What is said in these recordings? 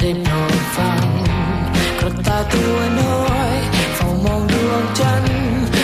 ได้โปรดฟังกระต่ายตัวน้อยเฝ้ามองดวงจันทร์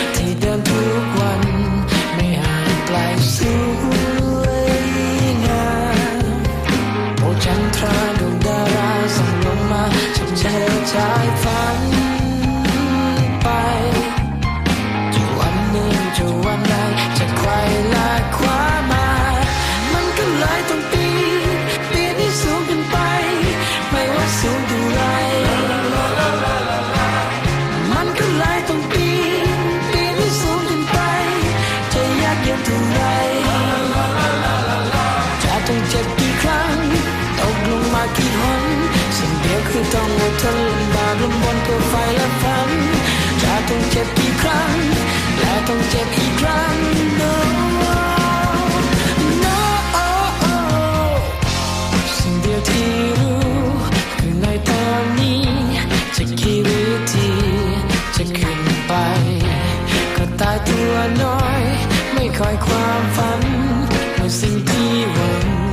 เจ็บกี่ครั้ง และต้องเจ็บอีกครั้ง no no Oh Oh สิ่งเดียวที่รู้คือในตอนนี้ จะกี่วิธีจะขึ้นไป ก็ตายตัวน้อย ไม่คอยความฝันเมื่อสิ่งที่หวัง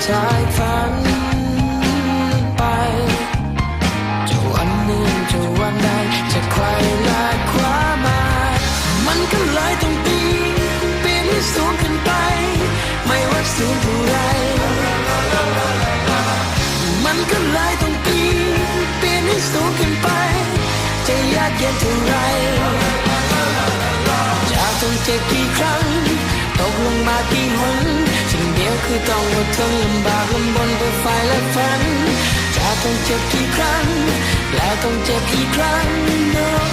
จอชายฝันไปจะวันหนึ่งจะวันใดจะใครลาความหมายมันก็เลยต้องปีนปีนให้สูงขึ้นไป ไม่ว่าสูงเท่าไรมันก็เลยต้องปีนปีนให้สูงขึ้นไป จะยากเย็นเท่าไรจะต้องเจ็บกี่ครั้งตกลงมากี่หนึ่ง คือต้องอดทนลำบากลำบนเพื่อไฟและฝันจะต้องเจ็บกี่ครั้ง แล้วต้องเจ็บอีกครั้งเนาะ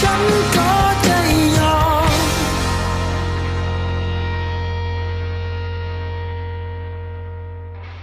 ฉันก็